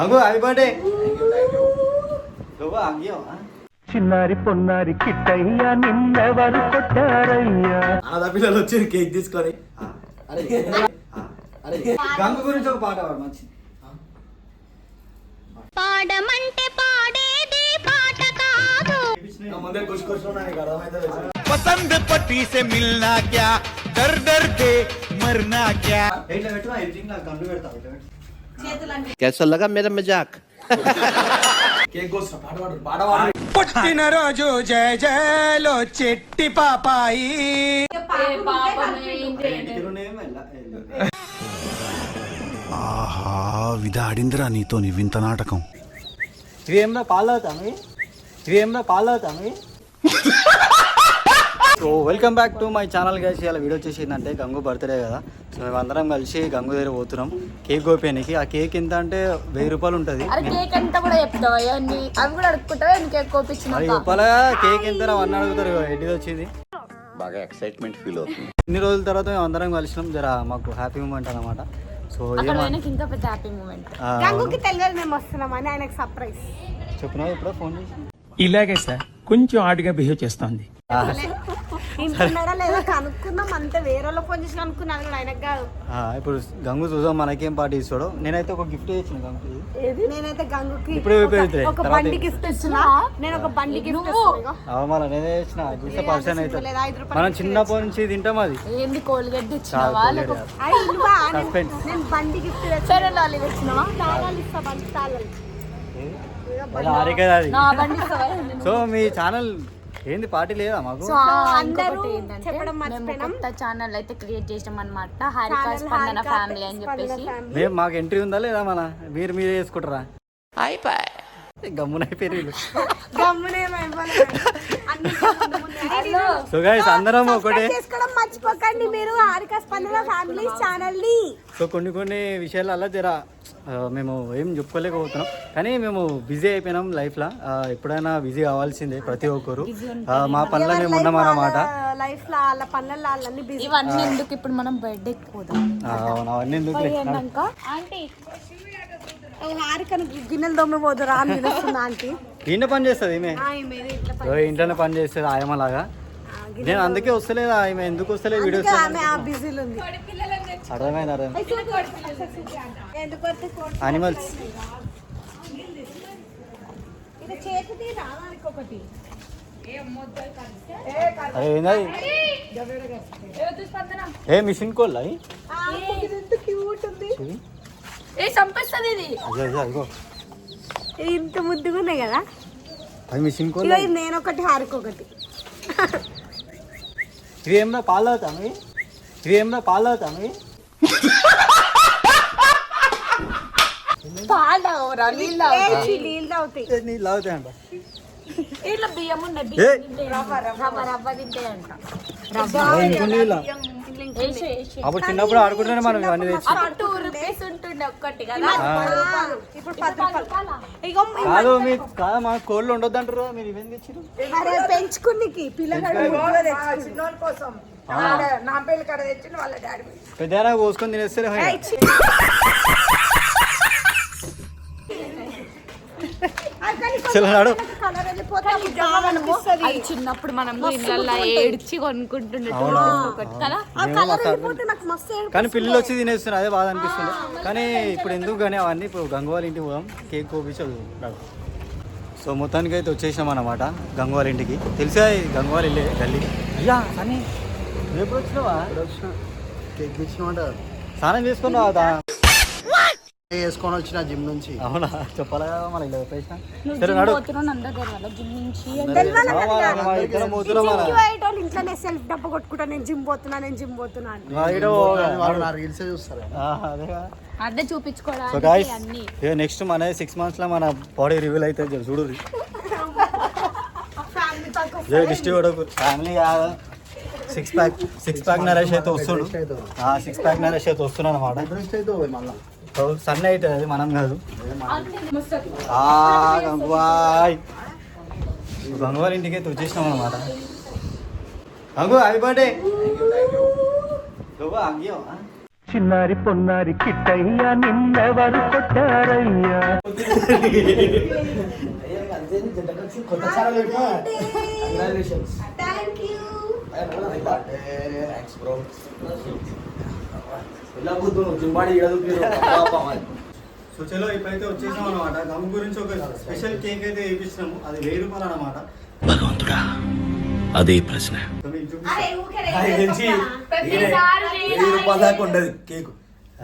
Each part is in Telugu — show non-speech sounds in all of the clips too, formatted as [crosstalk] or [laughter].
అంగు హ్యాపీ బర్త్డే నువ్వు అంగియో చిన్నారి పొన్నారి కిట్టయ్యా నిన్నెవరు కొట్టారయ్యా ఆడపిల్లలు వచ్చి కేక్ తీసుకొని అరే అరే గంగు గురించి ఒక పాట పాడు మంచి పాడమంటే పాడేది పాట కాదు నా ముందే ఖుషి ఖుషి ఉన్నా నీకు అర్థమైతే पसंद पति से मिलना क्या डर डर के मरना क्या कैसा लगा मेरा मजाक కేక్ కోసం పాట పాడు పాట పాడు పుట్టినరోజు జయ జయలో చెట్టి పాపాయి ఇంటికి ఉండేమో ఇలా- ఇలా. ఆహా విధాడిందిరా నీతో నీ వింత నాటకం ఇవి ఏమన్నా పాలు అవుతాను so welcome back to my channel guys ఇలా వీడియో వచ్చేసి ఏంటంటే గంగు బర్త్డే కదా. సో మేమందరం కలిసి గంగు దగ్గర పోతున్నాం. కేక్ కోపేనికి. ఆ కేక్ ఎంత అంటే వెయ్యి రూపాయలు ఉంటుంది. కేక్ ఎంత చెప్పాలా కేక్ అవన్నీ అడుగుతారు ఎడ్డీది వచ్చింది. బాగా ఎక్సైట్మెంట్ ఫీల్ అవుతుంది. ఇన్ని రోజుల తర్వాత మేము అందరం కలిసినాం. జర మాకు హ్యాపీ మూమెంట్ అనమాట సో ఇంకా పెద్ద హ్యాపీ మూమెంట్ గంగుకి తెలియదు మేము వస్తున్నామని ఆయనకు సర్ప్రైజ్ చెప్పినా ఇప్పుడు? ఫోన్ చేసి. ఇలాగే సార్ కొంచెం ఆడుగా బిహేవ్ చేస్తోంది. ఇంటున్నాడా లేదా? కనుక్కుందాం. అంతే వేరే వాళ్ళ ఫోన్ చేసి కనుక్కున్నాను కూడా ఆయనకు కాదు. ఆ, ఇప్పుడు గంగు చూద్దాం. మనకేం పార్టీ ఇస్తాడో. నేనైతే ఒక గిఫ్ట్ ఇచ్చిన గంగుకి. నేనైతే గంగుకి ఇప్పుడే ఒక- బండి గిఫ్ట్ ఇస్తున్నా. నేను ఒక బండి గిఫ్ట్ అవమాల నేనే ఇచ్చిన చూస్తే పర్సన్ అయితే లేదా? ఐదు రూపాయలు మనం చిన్నప్పటి నుంచి తింటాం అది. ఏంది కోల్గేట్ నేను బండి గిఫ్ట్ సరే లాలి తాళాలు ఇస్తా బండి తాళాలు? సో మీ ఛానల్ ఏంది పార్టీ లేదా మాకు? సో అందరూ ఇంకొకటి ఏంటంటే చెప్పడం మేము మర్చిపోయినాం. కొత్త ఛానల్ అయితే క్రియేట్ చేసాం అనమాట హారిక ఛానల్ స్పందన హారిక ఫ్యామిలీ అని స్పందన చెప్పేసి. ఫ్యామిలీ. మేము మాకు ఎంట్రీ ఉందా లేదా మన? మీరు మీరే చేసుకుంటారా? గమ్మునైపోయి వీళ్ళు. గమ్మునేమో ఇవ్వలేదు. అన్ని ముందు ముందు. సో గైస్ అందరం ఒకటే సబ్స్క్రైబ్ చేసుకోవడం మర్చిపోకండి మీరు ఫ్యామిలీ ఛానల్ని సో కొన్ని కొన్ని విషయాలు అలా జర మేము ఏం చెప్పుకోలేకపోతున్నాం. కానీ మేము బిజీ అయిపోయినాం లైఫ్లో. ఎప్పుడైనా బిజీ అవ్వాల్సిందే ప్రతి ఒక్కరు. మా పనుల మేము ఉన్నాం అన్నమాట లైఫ్లో వాళ్ళ పనులలో వాళ్ళని బిజీ. ఇవన్నీ ఎందుకు ఇప్పుడు మనం బర్త్డే పోదాం ఆ, అవును, అవన్నీ ఎందుకు ఆంటీ. హారికను గిన్నెలు దొమ్మి పోదురా అని పిలుస్తుంది ఆంటీ? ఈయన పని చేస్తుంది ఈమె. ఇట్లా ఇంట్లోనే పని చేస్తుంది ఆయమలాగా నేను అందుకే వస్తలేదు ఆమె ఎందుకు వస్తలేదు వీడియోస్ ఆమె ఆ బిజీలో ఉంది అర్థమైంది అర్థమైంది? ఎందుకు వస్తే కోడి- అనిమల్స్ ఏ మిషన్ కోల్ అవి ఇంత ముద్దుగా ఉన్నాయి కదా? అవి మిషన్ కోల్ నేను ఒకటి హారిక ఒకటి ఇవి ఏమన్నా పాలు అవుతాం ఇవి ఇవి ఏమన్నా పాలు అవుతాం ఇవి పాడవరా నీళ్ళు తాగుతాయి నీళ్ళు ఇట్లా బియ్యం బియ్యం రవ్వ రవ్వ తింటే అంట. వేసి అప్పుడు చిన్నప్పుడు ఆడుకుంటూనే మనం ఇవన్నీ కదా? ఇప్పుడు పది రూపాయలు. ఇగో కాదు మీ కాదు మా కోళ్ళు ఉండొద్దు అంటారు మీరు ఇవేం తెచ్చిరు పెంచుకునికి పిల్లగాడు పెద్ద పోసుకొని తినేస్తారు అది చిన్నప్పుడు మనం ఇళ్ళల్లో ఏడ్చి కొనుక్కుంటుండే కదా. కానీ పిల్లలు వచ్చి తినేస్తున్నారు. అదే బాధ అనిపిస్తుంది. కానీ ఇప్పుడు ఎందుకు కానీ అవన్నీ ఇప్పుడు గంగవాళ్ళ ఇంటికి పోదాం. కేక్ కోపించి రాదు సో మొత్తానికి అయితే వచ్చేసినాం అనమాట గంగవాళ్ళ ఇంటికి. తెలిసా ఇది గంగవాళ్ళ ఇల్లే గల్లీ? అయ్యా అని ఎప్పుడు వచ్చినావా? కేక్ తెచ్చినమాట స్నానం చేసుకున్నావా వేసుకొని వచ్చిన జిమ్ నుంచి. అవునా? చెప్పాలా కదా మన ఇలా చెప్పేసిన? నువ్వు సరే జిమ్ నాడు. పోతున్నాం మన. జిమ్కి పోయేటోళ్ళు ఇంట్లోనే సెల్ఫ్ డబ్బు కొట్టుకుంటా నేను జిమ్ పోతున్నా నేను జిమ్ పోతున్నా అని మా ఈడ వాడు నా రీల్స్ చూస్తారు ఆ, అదేగా అదే సో చూపించుకోవడానికి గాయస్ అన్ని. నెక్స్ట్ మన సిక్స్ మంత్స్లో మన బాడీ రివీల్ అయితే చూడు డిస్ట్రిబ్యూటర్ ఫ్యామిలీ కాదు. Six pack six pack Naresh అయితే వస్తుడు. సిక్స్ ప్యాక్ నరేష్ అయితే వస్తున్నాడు అనమాట సన్ అయితే అది మనం కాదు. ఆ, గంగుబాయ్ గంగువారి ఇంటికి అయితే వచ్చేసినాం అనమాట గంగు హ్యాపీ బర్త్డే అంగియో చిన్నారి పొన్నారి కిట్టయ్యా నిన్నెవరు కొట్టారయ్యా? కొత్త కూతురు జింబాడి సో చలో ఇప్పుడైతే వచ్చేసాం అనమాట గమ్ గురించి ఒక స్పెషల్ కేక్ అయితే వేయించినాము అది వెయ్యి రూపాయలు అనమాట భగవంతుడా అదే ప్రశ్న. వెయ్యి రూపాయల దాకా ఉండదు కేక్.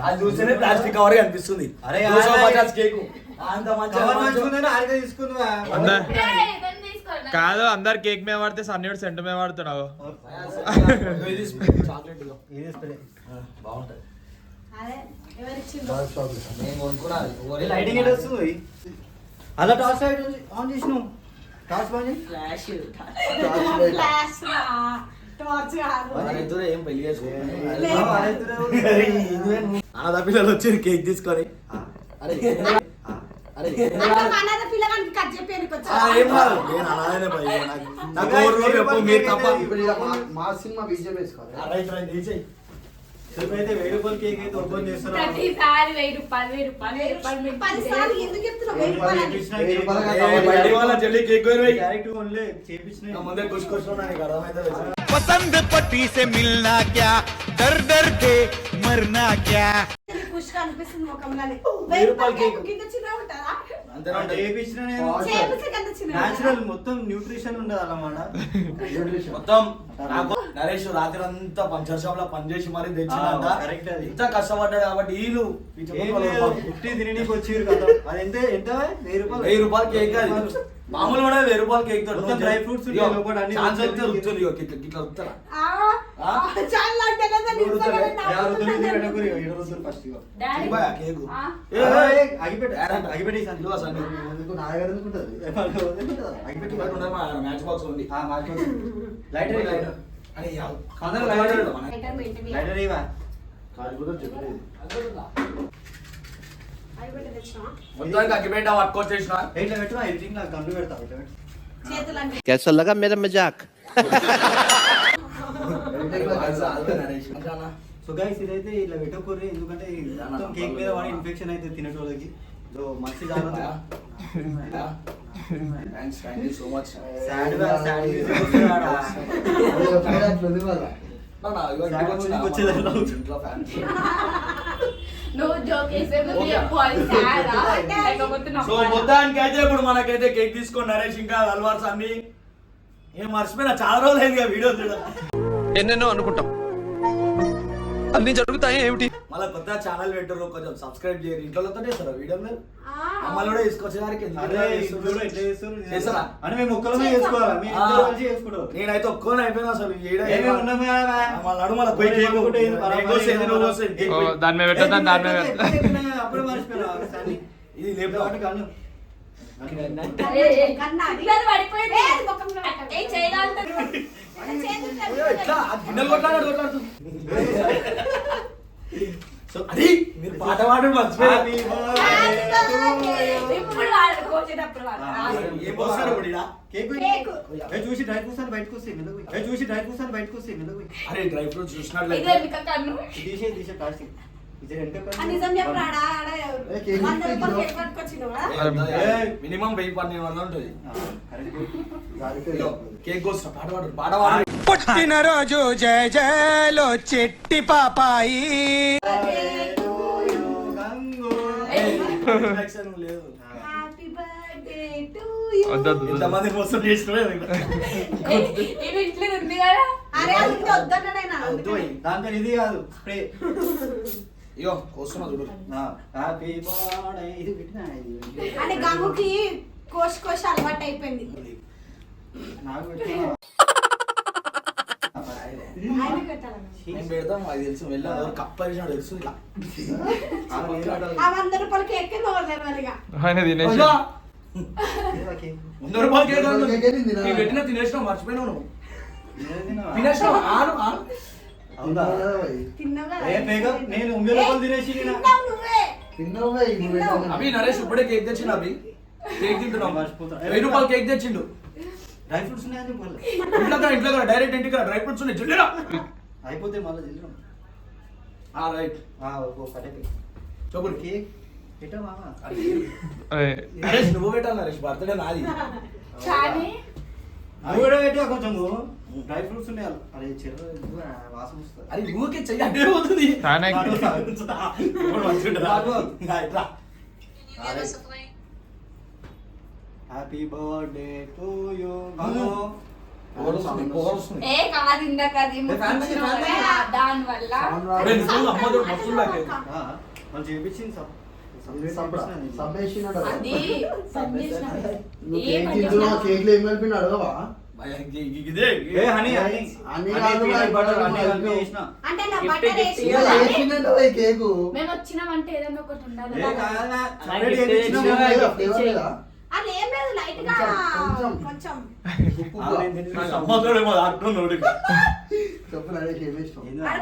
అది చూస్తేనే ప్లాస్టిక్ కవర్ కనిపిస్తుంది అరే, కేక్. అంత? కాదు అందరు కేక్ మీద వాడితే సన్నీడు సెంటర్ మీద వాడుతున్నావు చాక్లెట్ [laughs] ఇది స్ప్రే. బాగుంటది. అలా టార్చ్ లైట్. ఆన్ చేసినావు. టార్చ్ చేయి. Flash flash. ఆడ పిల్లలు వచ్చి కేక్ తీసుకొని. అనాథ మా సినిమా బీజేపీ వేసుకోవాలి. ప్రతిసారి వెయ్యి రూపాయలు వెయ్యి రూపాయలు వెయ్యి రూపాయలు మీకు పది సార్లు ఎందుకు చెప్తున్నావు వెయ్యి రూపాయలు అని? వెయ్యి రూపాయలు ఏ, బయటి వాళ్ళ చెల్లి కేక్ కొని పోయి. డైరెక్ట్ ఓన్లీ చేపించిన నా ముందే ఖుషి ఖుషి ఉన్నా నీకు అర్థమైతే पसंद पट्टी से मिलना क्या डर डर के मरना क्या నీకు ఖుషిగా అనిపిస్తుంది ముఖంలోనే. వెయ్యి రూపాయల కేక్ గింత చిన్నగా న్యాచురల్ మొత్తం న్యూట్రిషన్ ఉండదు అన్నమాట మొత్తం నరేష్ రాత్రి అంతా పంచర్ షాప్లో పనిచేసి మరి తెచ్చిందంట. ఇంత కష్టపడ్డాడు కాబట్టి వీళ్ళు పుట్టి తిననీకి వచ్చిర్రు కదా. అది ఎంత ఎంత? వెయ్యి రూపాయలు. వెయ్యి రూపాయలు కేక్ అది. మామూలు కూడా వెయ్యి రూపాయలు కేక్ ఉంటాయి లోపల అన్ని ఇట్లా ఇట్లా రుద్దుతారా ఆ, ఆ? చాలా అంటే కదా నువ్వు నిజంగానే రుద్దుతావే? నా ఎవరు వద్దు, ఇది ముందు పెట్టుకుని, ఈడ వద్దు first ఇగో. డాడీ ఇవ్వయా కేకు ఆ? ఏ, ఏ, ఏ, అగిపెట్టు ఏడంట? అగిపెట్టి సందు ఇదిగో సందు. ఎందుకు నా దగ్గర ఎందుకుంటది అగిపెట్టి ఇక్కడ ఉండదు మా మ్యాచ్ బాక్స్ ఉంది లైటర్ లైటర్. అరే, యావ్. అందరూ లైటర్ ఐటమ్ ఏంటిది? లైటర్ ఇవా అవి పెట్టి తెచ్చినావా? మొత్తానికి అగ్గిపెట్ట పట్టుకొచ్చేసిన ఇట్లా పెట్టు ఎడిటింగ్ నాకు గండు పెడతా ఇట్లా పెట్టు చేతులు అంటే कैसा लगा मेरा मजाक నరేష్ మంచిగా సో గైస్ ఇదైతే ఇట్లా పెట్టకూరి ఎందుకంటే కేక్ మీద వాడి ఇన్ఫెక్షన్ అయితే తినేటోళ్ళకి. సో మస్తు [laughs] జాగ్రత్త. Thanks thank you so much sad so ఇప్పుడు మనకైతే కేక్ తీసుకొని నరేష్ ఇంకా అల్వార్స్ అన్ని ఏం మర్చిపోయినా చాలా రోజులు అయింది వీడియో చూడ. ఎన్నెన్నో అనుకుంటాం అన్ని జరుగుతాయి ఏమిటి మళ్ళీ కొత్త ఛానల్ పెట్టరు కొంచెం సబ్స్క్రైబ్ చేయరు ఇంట్లో చేస్తారా వీడియో మీరు ఆ, అమ్మలు కూడా? చేస్తారా? అని మేము ఒక్కలమే చేసుకోవాలా నేనైతే ఒక్కనే అయిపోయినా అసలు దాని మీద పెట్టొద్దా? దాని మీద. ఇది లేపు సో అది మీరు పాట పాడు మర్చిపోయారు Happy birthday to you. ఇప్పుడు వాళ్ళు కోసేటప్పుడు వాళ్ళు ఆ, రాదు. ఏం పోస్తారు ఇప్పుడు ఈడ? కేక్ పోయి. కేక్. ఏ చూసి డ్రై ఫ్రూట్స్ అని బయటకు వస్తాయి మెల్లగా పోయి. ఏ చూసి డ్రై ఫ్రూట్స్ అని బయటకు వస్తాయి మెల్లగా పోయి. అరే డ్రై ఫ్రూట్స్ ఇదే చూసినట్లయితే మీకు కన్ను తీసే తీసే ప్లాస్టిక్ మినిమం వెయ్యి పన్నెండు వందలు ఉంటుంది. కేక్ కోసం పాట పాడు పాట పాడు. పుట్టినరోజు జయ జయలో చెట్టి పాపాయి. లేదు. ఎంతమంది మోసం ఇంట్లో ఉంది కదా? దాంతో ఇది కాదు స్ప్రే. ఇగో కోస్తున్నా చూడు. Happy birthday. ఇది పెట్టినా ఇది అంటే గంగుకి అలవాటు అయిపోయింది. నాకు పెట్టినా. [laughs] ఆయన పెట్టాలన్న. నేను పెడతాం అది తెలుసు. వెళ్ళాను కప్ప వేసినాడు తెలుసు ఇట్లా ఆ వంద రూపాయల కేక్ నోడలేమనిగా ఆయన తినేసి. అయ్యా! వంద రూపాయలు కేక్ అన్నాడు. నేను పెట్టిన తినేసినావు మర్చిపోయినావు నువ్వు. తినేసినావు? ఆను ఆను తిన్నావు కదా? ఏ బేగం, నేను. అభి నరేష్ ఇప్పుడే కేక్ తెచ్చిండు అభి. కేక్ తింటున్నాం. వెయ్యి రూపాయలు కేక్ తెచ్చిండు. డ్రై ఫ్రూట్స్ ఉన్నాయని మళ్ళీ? ఇంట్లో కదా, ఇంట్లో కదా, డైరెక్ట్ ఇంటికి డ్రై ఫ్రూట్స్ ఉన్నాయి జల్లిరా. అయిపోతే మళ్ళీ తిన్నాం ఆ రైట్. పటేకి చెప్పుడు కేక్ అరే, నరేష్ నువ్వు పెట్టాలి నరేష్. బర్త్డే నాది. కానీ అవి కూడా పెట్టా కొంచెము డ్రై ఫ్రూట్స్ ఉన్నాయి అరే చెరు వాసన వస్తుంది. అరే ఊకే చెయ్యి అడ్డే పోతుంది. Happy birthday to you. ఏ కాదు ఇందాక అది దాని వల్ల చేపించింది సార్ కేక్ ఏం అడగవా. కలిపి ఈ కేకు. మేము వచ్చినామంటే ఏదైనా ఒకటి ఉండాలి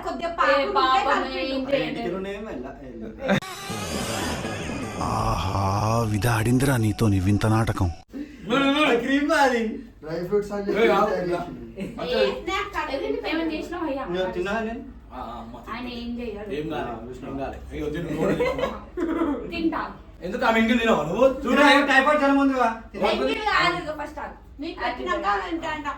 కొద్దిగా ఆహా విధాడిందిరా నీతో నీ వింత నాటకం. డ్రై ఫ్రూట్స్ ఎందుకు ఆమె నువ్వు చూడ టైఫాయిడ్ జ్వరం ఉందిగా ఫస్ట్ అంటే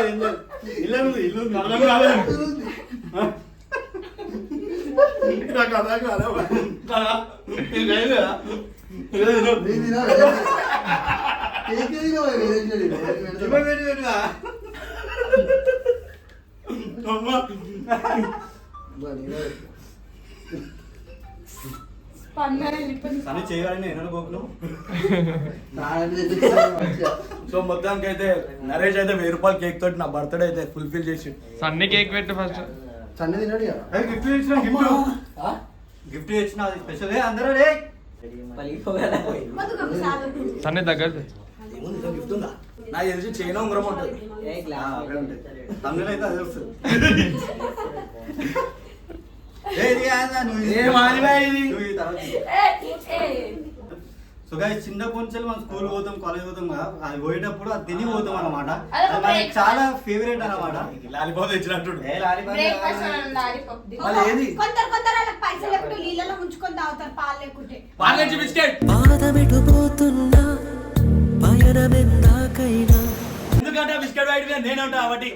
అంట ఏ, సరే చేయాలని నేను అనుకోకును. [laughs] సో మొత్తానికి అయితే నరేష్ అయితే వెయ్యి రూపాయల కేక్ తోటి నా బర్త్డే అయితే ఫుల్ఫిల్ చేసి. సన్నీ కేక్ పెట్టు ఫస్ట్ సన్న తిన్నాడు కదా? గిఫ్ట్ ఇచ్చిన గిఫ్ట్? గిఫ్ట్ ఇచ్చిన అది స్పెషల్ అందరూ. సన్నీ దగ్గర గిఫ్ట్ ఉందా? నాకు తెలిసి చైనా ఉంగరం ఉంటుంది. తమిళ అయితే అది వస్తుంది. [laughs] సో చిన్నప్పటి నుంచి మనం స్కూల్ పోతాం కాలేజ్ పోతాం కదా అది పోయేటప్పుడు అది తిని పోతాం మనకి breakfast. చాలా ఫేవరెట్ అన్నమాట. లాలిపాప్ ఇచ్చినట్టు ఏ లాలిపాప్ బ్రేక్ఫాస్ట్ కాదు. అని లాలీపాప్. ది. మళ్ళీ ఏది? కొందరు కొందరు వాళ్ళకి పైసలు ఎప్పుడు నీళ్ళలో ముంచుకొని తాగుతారు పాలు లేకుంటే. పార్లెంచి బిస్కెట్. పాదమెటుపోతున్నా పయనమెందాకైనా. ఎందుకంటే బిస్కెట్ వైట్ నేను ఉంటా కాబట్టి.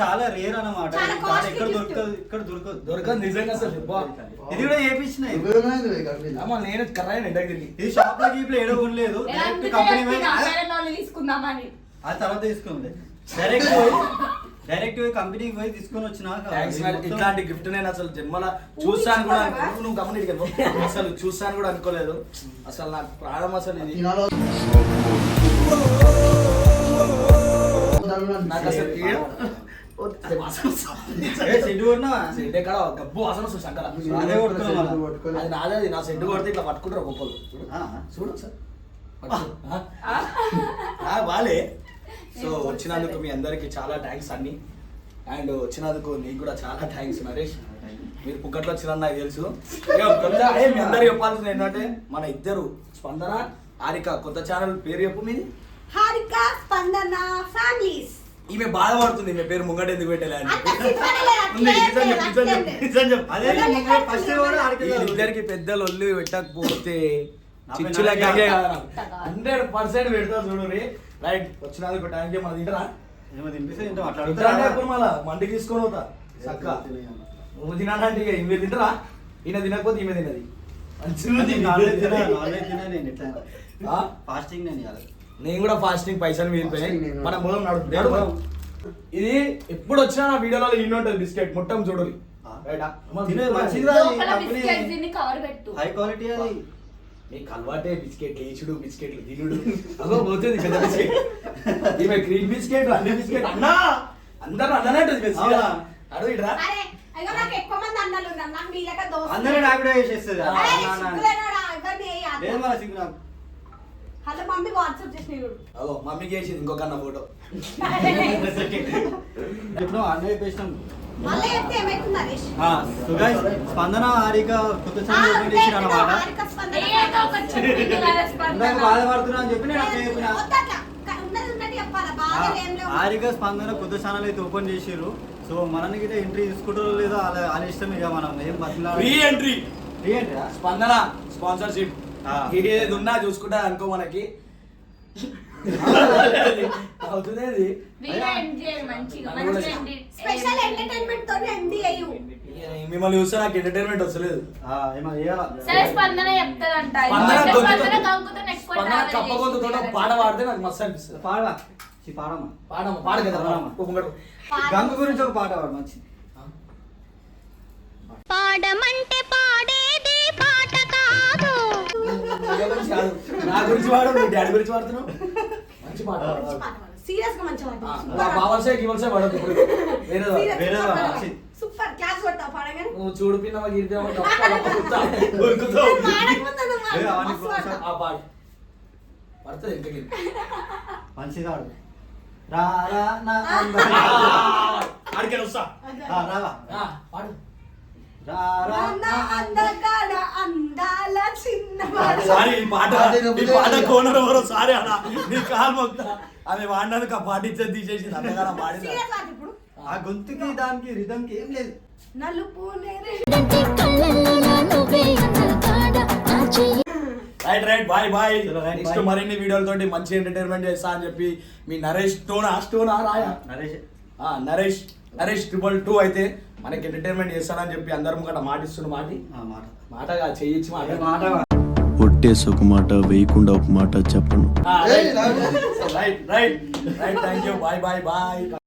చాలా రేర్ ఎక్కడ gift. దొరకదు ఇక్కడ దొరకదు. దొరకదు నిజంగా అసలు. ఇది కూడా చేపించిన నేను కర్రాయి ఎండకి తిరిగి ఇది షాప్లో గీప్ ఏడో కంపెనీ ఆ తర్వాత తీసుకుంది. డైరెక్ట్ డైరెక్ట్ కంపెనీకి పోయి తీసుకొని మొత్తం- ఇట్లాంటి గిఫ్ట్ నేను అసలు జన్మల చూస్తాను కూడా నువ్వు గమనించగలవు అసలు చూస్తాను కూడా అనుకోలేదు. అసలు నాకు ప్రాణం అసలు ఇది. నాకు అసలు గబ్బు వాసన అదే నాదే నా కొడితే ఇట్లా పట్టుకుంటారు గొప్పలు. చూడు సార్ బాలే. సో వచ్చినందుకు మీ అందరికి చాలా థ్యాంక్స్ అన్ని. అండ్ వచ్చినందుకు నీకు కూడా చాలా థ్యాంక్స్ నరేష్. మీరు పుక్కట్లో వచ్చిన నాకు తెలుసు. మీ అందరికి చెప్పాల్సింది ఏంటంటే మన ఇద్దరు స్పందన హారిక కొత్త ఛానల్ పేరు చెప్పు మీది. హారిక స్పందన ఫ్యామిలీస్. ఈమె బాధపడుతుంది మీ పేరు ముంగట ఎందుకు పెట్టలే అని. అంత సిగ్గుపడలే, ఉంది, అట్లే నిజం చెప్పు, నిజం చెప్పు, అట్లే. నిజం చెప్పు. అదే ఫస్ట్ కూడా ఆడికి వీళ్ళిద్దరికి పెద్దలు ఒళ్ళు పెట్టకపోతే చిచ్చుల గంగే హండ్రెడ్ పర్సెంట్ పెడతా చూడు రే. రైట్ వచ్చినందుకు టైంకి మనం తింటరా? ఏమో తినిపిస్తే తింటాం అట్లా అడుగుతారా మళ్ళా మండికి తీసుకొని పోతా. చక్క నువ్వు తినాలంటే ఇక ఈమె తింటరా? ఈయన తినకపోతే ఈమె తినది? ఫాస్టింగ్ నేను కూడా ఫాస్టింగ్ పైసలు మిగిలిపోయాయి. మన మూలం నడుపు నేను కూడా. ఇది ఎప్పుడు వచ్చినా నా వీడియోలో ఇన్ని ఉంటుంది బిస్కెట్ మొత్తం చూడు. ఆ. రైటా? తినే మంచిది రా, ఈ లోపల కంపెనీ బిస్కెట్ తిని కవర్ పెట్టు. హై క్వాలిటీ అది. నీకు అలవాటే బిస్కెట్ లేచుడు బిస్కెట్లు తినుడు అగో పోతుంది పెద్ద బిస్కెట్. ఈమె క్రీమ్ బిస్కెట్ అన్ని బిస్కెట్. అన్నా! అందరూ అన్ననే నాకు కూడా వేసేస్తుంది హలో మమ్మీ వాట్సాప్ చేసిన చూడు. అగో మమ్మీకి వేసింది ఇంకొక అన్న ఫోటో [laughs] అన్నయ్య పేసినాం స్పందన హారిక కొత్త ఛానల్ ఓపెన్ చేసిన అనమాట. ఇందాక బాధపడుతున్నా అని చెప్పి నేను చెప్పిన. హారిక స్పందన కొత్త ఛానల్ అయితే ఓపెన్ చేసిర్రు. సో మనని గిట్ట ఎంట్రీ తీసుకుంటారో లేదో వాళ్ళ ఇష్టం ఇక మనం. ఏం బతిలా free entry free entry Spandana sponsorship ఆ. ఏది ఉన్నా చూసుకుంటా అనుకో మనకి. అవుతుంది స్పెషల్ ఎంటర్టైన్మెంట్ తోనే ఎండి అయ్యు మిమ్మల్ని చూస్తే నాకు ఎంటర్టైన్మెంట్ వస్తలేదు. సరే స్పందన స్పందన నెక్స్ట్ స్పందన పాట పాడితే నాకు మస్తు అనిపిస్తుంది. పాడవా? పాడమ్మా. పాడమ్మ పాడు కదా. గంగ గురించి ఒక పాట పాడు మంచి పాడమంటే పాడేది పాట. నా గురించి కాదు. నా గురించి వాడు నీ డాడీ గురించి వాడుతున్నావు? మంచి పాట. సీరియస్గా మంచి బావల్సే గివల్సే పడదు ఇప్పుడు. వేరే వేరే మంచి సూపర్. క్లాస్ కొడతావు పాడగానే నువ్వు చూడు పిన్నవా గిరిపినవా. [laughs] ఆ పాడు. పడుతుంది మంచిది పాడు రా రా నా అందం. ఆడికి వస్తా ఆ, రావా ఆ, పాడు. అందగాడ అందాల చిన్నవాడు సారీ ఈ పాట ఈ పాట కోనర్ ఎవరో సారీ అలా నీ కాలు మొక్తా ఆమె వాడినందుకు ఆ పాట ఇచ్చేది తీసేసింది అంతగా పాడింది సీరియస్ ఆట ఇప్పుడు? ఆ గొంతుకి దానికి రిధంకి ఏం లేదు. నలుపు right right bye bye next. మరిన్ని వీడియోలతోటి మంచి ఎంటర్టైన్మెంట్ చేస్తా అని చెప్పి మీ నరేష్ టోనా స్టోనా రాయా నరేష్. ఆ, నరేష్. నరేష్ ట్రిపుల్ టూ అయితే మనకి ఎంటర్టైన్మెంట్ చేస్తాడని చెప్పి అందరం ముంగట మాటిస్తున్న మాటి. మాట. మాటగా చెయ్యించి మాట. మాట? ఒట్టేసి ఒక మాట వేయకుండా ఒక మాట చెప్పను. Right. Right right. Thank you bye bye bye.